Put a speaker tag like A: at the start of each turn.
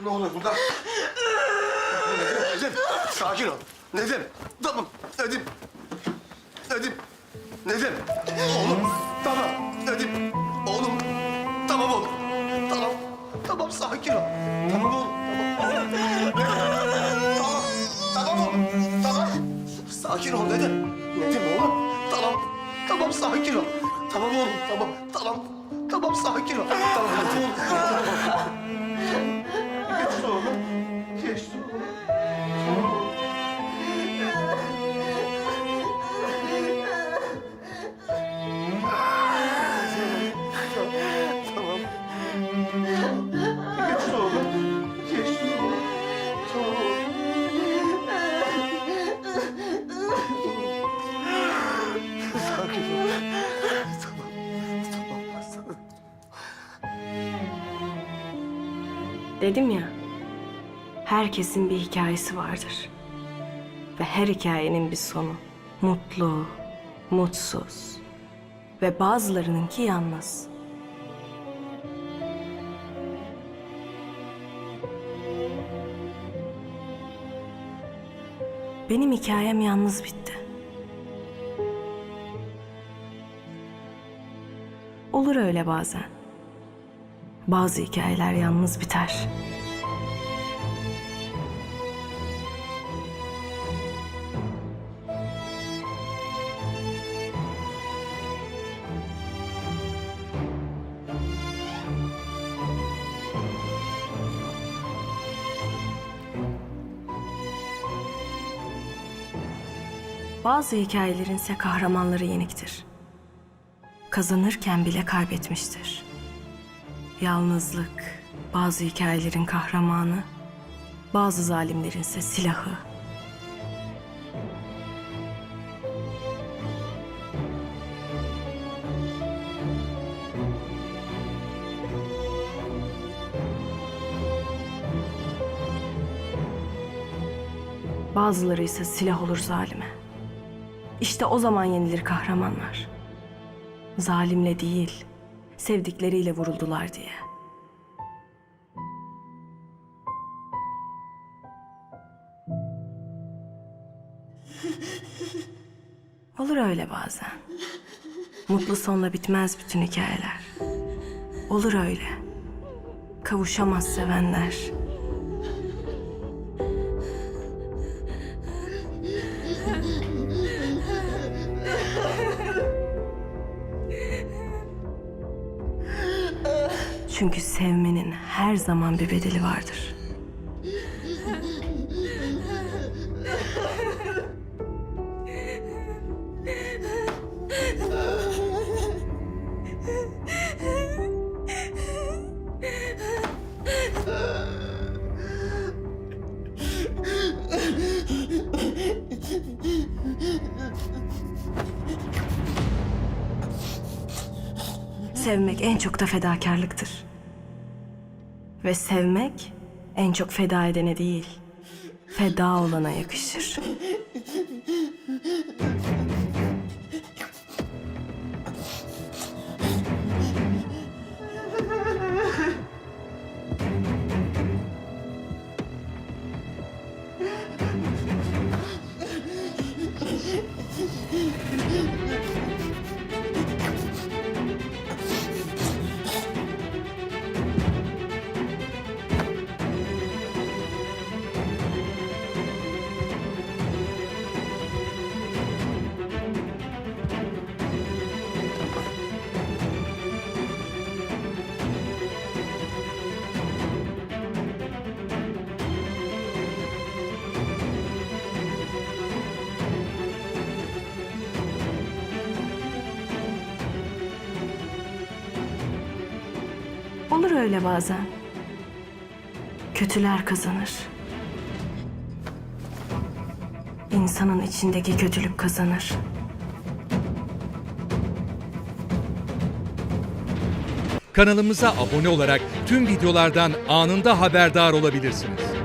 A: Nedim, sakin ol. Nedim, tamam. Nedim, Nedim, Nedim. Oğlum, tamam. Nedim, oğlum. Tamam oğlum. Tamam, tamam sakin ol. Tamam oğlum, tamam. Tamam, tamam oğlum, tamam. Sakin ol Nedim. Nedim oğlum, tamam. Tamam sakin ol. Tamam oğlum, tamam, tamam. Tamam sakin ol. Tamam oğlum. Tamam. Geçti oğlum. Geçti oğlum.
B: Dedim ya, herkesin bir hikayesi vardır. Ve her hikayenin bir sonu. Mutlu, mutsuz ve bazılarınınki yalnız. Benim hikayem yalnız bitti. Olur öyle bazen. Bazı hikayeler yalnız biter. Bazı hikayelerin ise kahramanları yeniktir. Kazanırken bile kaybetmiştir. Yalnızlık, bazı hikayelerin kahramanı, bazı zalimlerin ise silahı. Bazıları ise silah olur zalime. İşte o zaman yenilir kahramanlar. Zalimle değil, sevdikleriyle vuruldular diye. Olur öyle bazen. Mutlu sonla bitmez bütün hikayeler. Olur öyle. Kavuşamaz sevenler. Çünkü sevmenin her zaman bir bedeli vardır. Sevmek en çok da fedakarlıktır. Ve sevmek en çok feda edene değil, feda olana yakışır. Olur öyle bazen. Kötüler kazanır. İnsanın içindeki kötülük kazanır.
C: Kanalımıza abone olarak tüm videolardan anında haberdar olabilirsiniz.